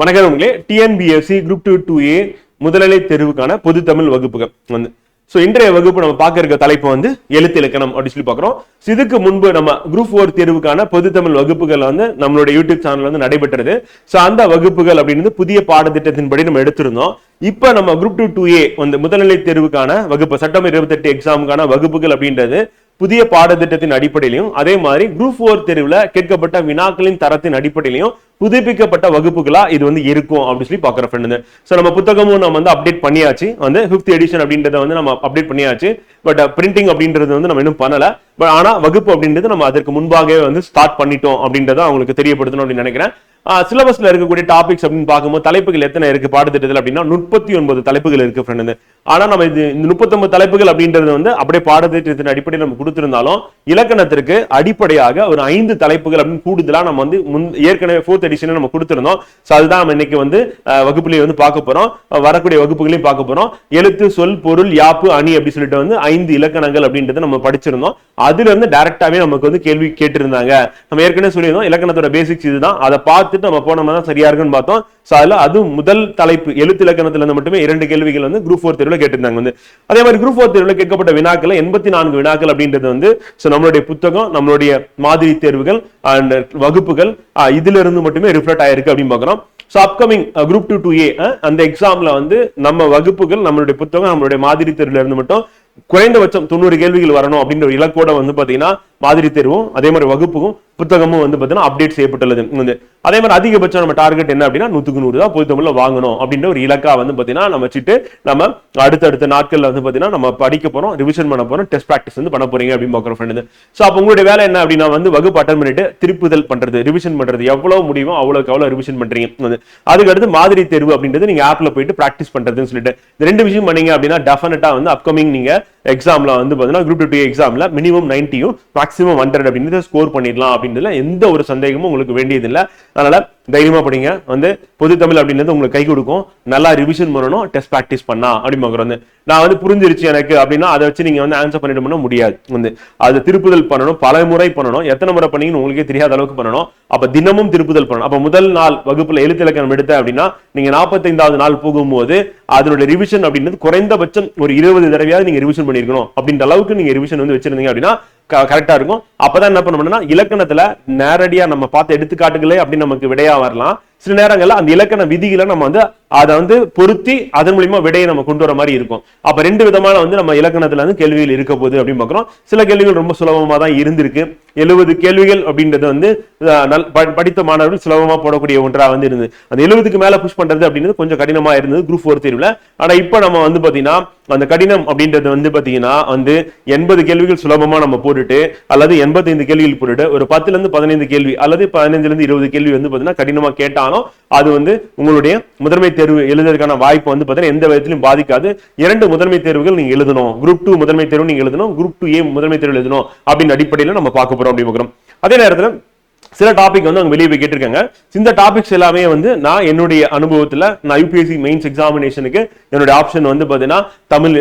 வணக்கம் உங்களே. TNPSC group two two A முதல்நிலை தேர்வுக்கான பொது தமிழ் வகுப்புகள் வந்து. ஸோ இன்றைய வகுப்பு நம்ம பார்க்க இருக்க தலைப்பு வந்து எழுத்து இலக்கணம் அப்படின்னு சொல்லி பார்க்குறோம். இதுக்கு முன்பு நம்ம குரூப் ஃபோர் தேர்வுக்கான பொது தமிழ் வகுப்புகள் வந்து நம்மளோட யூடியூப் சேனல் வந்து நடைபெற்றது. ஸோ அந்த வகுப்புகள் அப்படின்றது புதிய பாடத்திட்டத்தின்படி நம்ம எடுத்திருந்தோம். இப்போ நம்ம குரூப் டூ டூ ஏ வந்து முதல்நிலை தேர்வுக்கான வகுப்பு சட்டம் இருபத்தெட்டு எக்ஸாமுக்கான வகுப்புகள் அப்படின்றது புதிய பாடத்திட்டத்தின் அடிப்படையிலையும் அதே மாதிரி குரூப் ஃபோர் தேர்வுல கேட்கப்பட்ட வினாக்களின் தரத்தின் அடிப்படையிலையும் புதுப்பிக்கப்பட்ட வகுப்புகளா இது வந்து இருக்கும் அப்படின்னு சொல்லி பாக்குற ஃப்ரெண்டு ஸோ நம்ம புத்தகமும் நம்ம வந்து அப்டேட் பண்ணியாச்சு. வந்து ஃபிஃப்த் எடிஷன் அப்படின்றத வந்து நம்ம அப்டேட் பண்ணியாச்சு. பட் பிரிண்டிங் uh, அப்படின்றது வந்து நம்ம இன்னும் பண்ணல. பட் ஆனா வகுப்பு அப்படின்றது நம்ம அதற்கு முன்பாகவே வந்து ஸ்டார்ட் பண்ணிட்டோம் அப்படின்றத அவங்களுக்கு தெரியப்படுத்தணும் அப்படின்னு நினைக்கிறேன். சிலபஸ்ல இருக்கக்கூடிய டாபிக்ஸ் அப்படின்னு பார்க்கும்போது தலைப்புகள் எத்தனை இருக்கு பாடத்திட்டத்தில் அப்படின்னா முப்பத்தி ஒன்பது தலைப்புகள் இருக்கு ஃப்ரெண்டு ஆனா நம்ம இது இந்த முப்பத்தொன்பது தலைப்புகள் அப்படின்றது வந்து அப்படியே பாடத்திட்டத்தின் அடிப்படையில் நம்ம கொடுத்திருந்தாலும் இலக்கணத்திற்கு அடிப்படையாக ஒரு ஐந்து தலைப்புகள் அப்படின்னு கூடுதலா நம்ம வந்து முன் ஏற்கனவே ஃபோர்த் எடிஷன் நம்ம கொடுத்துருந்தோம். ஸோ அதுதான் நம்ம இன்னைக்கு வந்து அஹ், வந்து பார்க்க போறோம். வரக்கூடிய வகுப்புகளையும் பார்க்க போறோம். எழுத்து சொல் பொருள் யாப்பு அணி அப்படி சொல்லிட்டு வந்து ஐந்து இலக்கணங்கள் அப்படின்றத நம்ம படிச்சிருந்தோம். அதுல இருந்து டைரக்டாவே நமக்கு வந்து கேள்வி கேட்டிருந்தாங்க. நம்ம ஏற்கனவே சொல்லியிருந்தோம் இலக்கணத்தோட பேசிக்ஸ் இதுதான். அதை பார்த்துட்டு நம்ம போனோம்னா சரியா இருக்குன்னு பார்த்தோம். ஸோ அதுல அது முதல் தலைப்பு எழுத்து இலக்கணத்துல இருந்து மட்டுமே இரண்டு கேள்விகள் வந்து குரூப் ஃபோர் தேர்வில் கேட்டிருந்தாங்க வந்து. அதே மாதிரி குரூப் ஃபோர் தேர்வில் கேட்கப்பட்ட வினாக்கள் எண்பத்தி நான்கு வினாக்கள் அப்படின்றது வந்து ஸோ நம்மளுடைய புத்தகம் நம்மளுடைய மாதிரி தேர்வுகள் அண்ட் வகுப்புகள் இதுல இருந்து மட்டுமே ரிஃப்ளெக்ட் ஆயிருக்கு அப்படின்னு பார்க்குறோம். So upcoming group two two A அந்த எக்ஸாம்ல வந்து நம்ம வகுப்புகள் நம்மளுடைய புத்தகம் நம்மளுடைய மாதிரி தேர்வுல இருந்து மட்டும் குறைந்தபட்சம் தொண்ணூறு கேள்விகள் வரணும் அப்படின்ற ஒரு இலக்கோட வந்து பாத்தீங்கன்னா மாதிரி தேர்வும் அதே மாதிரி வகுப்புக்கும் புத்தகமும் வந்து பாத்தீங்கன்னா அப்டேட் செய்யப்பட்டுள்ளது. வந்து அதே மாதிரி அதிகபட்சம் நம்ம டார்கெட் என்ன அப்படின்னா நூத்துக்கு நூறு தான் பொது வாங்கணும் அப்படின்ற ஒரு இலக்கா வந்து பாத்தீங்கன்னா நம்ம வச்சுட்டு நம்ம அடுத்தடுத்த நாட்கள்ல வந்து பாத்தீங்கன்னா நம்ம படிக்க போறோம் ரிவிஷன் பண்ண போறோம் டெஸ்ட் ப்ராக்டிஸ் வந்து பண்ண போறீங்க அப்படின்னு பாக்குறோம் ஃப்ரெண்டு ஸோ அப்போ உங்களுடைய வேலை என்ன அப்படின்னா வந்து வகுப்பு அட்டன் பண்ணிட்டு திருப்புதல் பண்றது ரிவிஷன் பண்றது. எவ்வளவு முடியுமோ அவ்வளவுக்கு அவ்வளவு ரிவிஷன் பண்றீங்க. வந்து அதுக்கு அடுத்து மாதிரி தேர்வு அப்படின்றது நீங்க ஆப்ல போயிட்டு ப்ராக்டிஸ் பண்றதுன்னு சொல்லிட்டு. இந்த ரெண்டு விஷயம் பண்ணீங்க அப்படின்னா டெஃபினட்டா வந்து அப்கமிங் நீங்க எக்ஸாம்ல வந்து பாத்தீங்கன்னா குரூப் டூ எக்ஸாம்ல மினிமம் நைன்ட்டியும் மேக்ஸிமம் ஹண்ட்ரட் அப்படின்றத ஸ்கோர் பண்ணிடலாம் அப்படின்றதுல எந்த ஒரு சந்தேகமும் உங்களுக்கு வேண்டியதில்லை. அதனால தைரியமா படிங்க. வந்து பொது தமிழ் அப்படின்றது உங்களுக்கு கை கொடுக்கும். நல்லா ரிவிஷன் பண்ணணும். டெஸ்ட் ப்ராக்டிஸ் பண்ணா அப்படின்னு வந்து நான் வந்து புரிஞ்சிருச்சு எனக்கு அப்படின்னா அதை வச்சு நீங்க வந்து ஆன்சர் பண்ணிட்டு பண்ண முடியாது. வந்து அது திருப்புதல் பண்ணணும் பல முறை பண்ணணும் எத்தனை முறை பண்ணீங்கன்னு உங்களுக்கே தெரியாத அளவுக்கு பண்ணணும். அப்ப தினமும் திருப்புதல் பண்ணணும். அப்ப முதல் நாள் வகுப்புல எழுத்து இலக்கணம் எடுத்த அப்படின்னா நீங்க நாற்பத்தைந்தாவது நாள் போகும்போது அதனுடைய ரிவிஷன் அப்படின்றது குறைந்தபட்சம் ஒரு இருபது தடவையாவது நீங்க ரிவிஷன் பண்ணிருக்கணும் அப்படின்ற அளவுக்கு நீங்க ரிவிஷன் வந்து வச்சிருந்தீங்க அப்படின்னா கரெக்டா இருக்கும். அப்பதான் என்ன பண்ணணும்னா இலக்கணத்துல நேரடியா நம்ம பார்த்த எடுத்துக்காட்டுகளே அப்படின்னு நமக்கு விடையா வரலாம். சில நேரங்கள்ல அந்த இலக்கண விதிகளை நம்ம வந்து அதை வந்து பொருத்தி அதன் மூலியமா விடையை நம்ம கொண்டு வர மாதிரி இருக்கும். அப்ப ரெண்டு விதமான வந்து நம்ம இலக்கணத்துல வந்து கேள்விகள் இருக்க போகுது அப்படின்னு பாக்குறோம். சில கேள்விகள் ரொம்ப சுலபமா தான் இருந்திருக்கு. எழுபது கேள்விகள் அப்படின்றது வந்து நல்- ப- படித்த மாணவர்கள் சுலபமா போடக்கூடிய ஒன்றா வந்து இருந்தது. அந்த எழுபதுக்கு மேல புஷ் பண்றது அப்படின்றது கொஞ்சம் கடினமா இருந்தது குரூப் ஃபோர் தேர்வுல. ஆனா இப்ப நம்ம வந்து பாத்தீங்கன்னா அந்த கடினம் அப்படின்றது வந்து பாத்தீங்கன்னா வந்து எண்பது கேள்விகள் சுலபமா நம்ம போட்டுட்டு அல்லது எண்பத்தைந்து கேள்விகள் போட்டுட்டு ஒரு பத்துல இருந்து பதினைந்து கேள்வி அல்லது பதினைஞ்சுல இருந்து இருபது கேள்வி வந்து பாத்தீங்கன்னா கடினமா இருந்தாலும் அது வந்து உங்களுடைய முதன்மை தேர்வு எழுதுறதுக்கான வாய்ப்பு வந்து பாத்தீங்கன்னா எந்த விதத்திலும் பாதிக்காது. இரண்டு முதன்மை தேர்வுகள் நீங்க எழுதணும். குரூப் டூ முதன்மை தேர்வு நீங்க எழுதணும். குரூப் டூ ஏ முதன்மை தேர்வு எழுதணும். அப்படின்னு அடிப்படையில் நம்ம பார்க்க போறோம் அப்படின்னு அதே நேரத்தில் சில டாபிக் வந்து அவங்க வெளியே போய் கேட்டிருக்காங்க. இந்த டாபிக்ஸ் எல்லாமே வந்து நான் என்னுடைய அனுபவத்துல நான் யூபிஎஸ்சி மெயின்ஸ் எக்ஸாமினேஷனுக்கு என்னுடைய ஆப்ஷன் வந்து பாத்தீங்கன்னா தமிழ்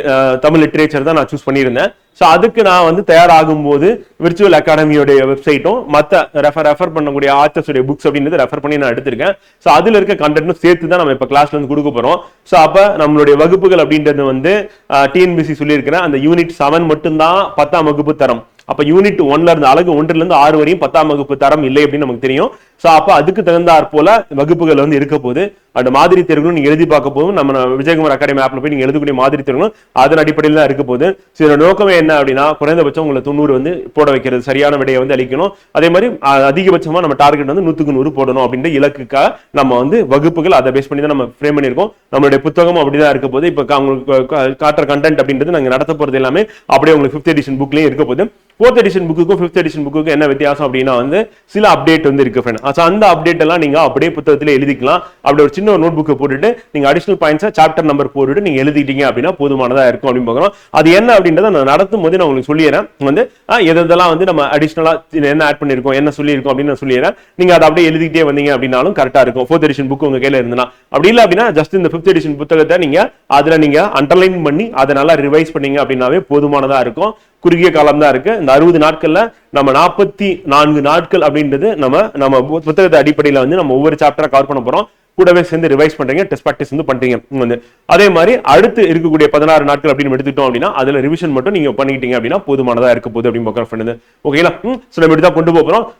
தமிழ் லிட்ரேச்சர் தான் நான் சூஸ் பண்ணியிருந்தேன். ஸோ அதுக்கு நான் வந்து தயாராகும் போது விர்ச்சுவல் அகாடமியோடைய வெப்சைட்டும் மற்ற ரெஃபர் ரெஃபர் பண்ணக்கூடிய ஆத்தர்ஸுடைய புக்ஸ் அப்படின்றது ரெஃபர் பண்ணி நான் எடுத்திருக்கேன். ஸோ அதில் இருக்க கண்டென்ட்டும் சேர்த்து தான் நம்ம இப்போ கிளாஸ்ல வந்து கொடுக்க போறோம். ஸோ அப்போ நம்மளுடைய வகுப்புகள் அப்படின்றது வந்து டிஎன்பிசி சொல்லியிருக்கிறேன் அந்த யூனிட் செவன் மட்டும்தான் பத்தாம் வகுப்பு தரம். அப்ப யூனிட் ஒன்ல இருந்து அழகு ஒன்றுல இருந்து ஆறு வரையும் பத்தாம் வகுப்பு தரம் இல்லை அப்படின்னு நமக்கு தெரியும். சோ அப்ப அதுக்கு தகுந்தாற் போல வகுப்புகள் வந்து இருக்க போது அந்த மாதிரி தேர்வுகளும் நீங்க எழுதி பார்க்க போதும். நம்ம விஜயகுமார் அகாடமி ஆப்ல போய் நீங்க எழுதக்கூடிய மாதிரி தேர்வுகளும் அதன் அடிப்படையில் தான் இருக்க போது ஸோ இதோட நோக்கமே என்ன அப்படின்னா குறைந்தபட்சம் உங்களை தொண்ணூறு வந்து போட வைக்கிறது சரியான விடையை வந்து அளிக்கணும். அதே மாதிரி அதிகபட்சமாக அதிகபட்சமா நம்ம டார்கெட் வந்து நூத்துக்கு நூறு போடணும் அப்படின்ற இலக்குக்காக நம்ம வந்து வகுப்புகள் அதை பேஸ் பண்ணி தான் நம்ம ஃப்ரேம் பண்ணியிருக்கோம். நம்மளுடைய புத்தகமும் அப்படிதான் இருக்க போது இப்போ அவங்களுக்கு கா- காட்டுற கண்டென்ட் அப்படின்றது நாங்க நடத்த போறது எல்லாமே அப்படியே உங்களுக்கு ஃபிஃப்த் எடிஷன் புக்லயும் இருக்க போது ஃபோர்த் எடிஷன் புக்குக்கும் ஃபிஃப்த் எடிஷன் புக்குக்கும் என்ன வித்தியாசம் அப்படின்னா வந்து சில அப்டேட் வந்து இருக்கு ஃப்ரெண்ட் அந்த அப்டேட் எல்லாம் நீங்க அப்படியே புத்தகத்துல எழுதிக்கலாம். அப்படி ஒரு சின்ன ஒரு நோட் புக்கை போட்டுட்டு நீங்க அடிஷனல் பாயிண்ட்ஸை சாப்டர் நம்பர் போட்டுட்டு நீங்க எழுதிட்டீங்க அப்படின்னா போதுமானதா இருக்கும் அப்படின்னு பார்க்குறோம் அது என்ன அப்படின்றத நான் நடத்தும் போது நான் உங்களுக்கு சொல்லிடுறேன். வந்து எதெல்லாம் வந்து நம்ம அடிஷனலா என்ன ஆட் பண்ணிருக்கோம் என்ன சொல்லியிருக்கோம் அப்படின்னு நான் சொல்லிடுறேன். நீங்க அதை அப்படியே எழுதிக்கிட்டே வந்தீங்க அப்படின்னாலும் கரெக்டா இருக்கும். ஃபோர்த் எடிஷன் புக் உங்க கையில இருந்தனா அப்படி இல்லை அப்படின்னா ஜஸ்ட் இந்த ஃபிஃப்த் எடிஷன் புத்தகத்தை நீங்க அதுல நீங்க அண்டர்லைன் பண்ணி அதை நல்லா ரிவைஸ் பண்ணீங்க அப்படின்னாவே போதுமானதா இருக்கும். குறுகிய காலம் தான் இருக்கு. இந்த அறுபது நாட்கள்ல நம்ம நாற்பத்தி நான்கு நாட்கள் அப்படின்றது நம்ம நம்ம புத்தகத்தை அடிப்படையில வந்து நம்ம ஒவ்வொரு சாப்டரா கவர் பண்ண போறோம். கூடவே சேர்ந்து ரிவைஸ் பண்றீங்க டெஸ்ட் ப்ராக்டிஸ் வந்து பண்றீங்க. வந்து. அதே மாதிரி அடுத்து இருக்கக்கூடிய பதினாறு நாட்கள் அப்படின்னு எடுத்துட்டோம் அப்படின்னா அதுல ரிவிஷன் மட்டும் நீங்க பண்ணிக்கிட்டீங்க அப்படின்னா போதுமானதா இருக்க போகுது அப்படின்னு பார்க்குற ஓகேங்களா? ஸோ நம்ம இப்படி தான் கொண்டு போறோம்.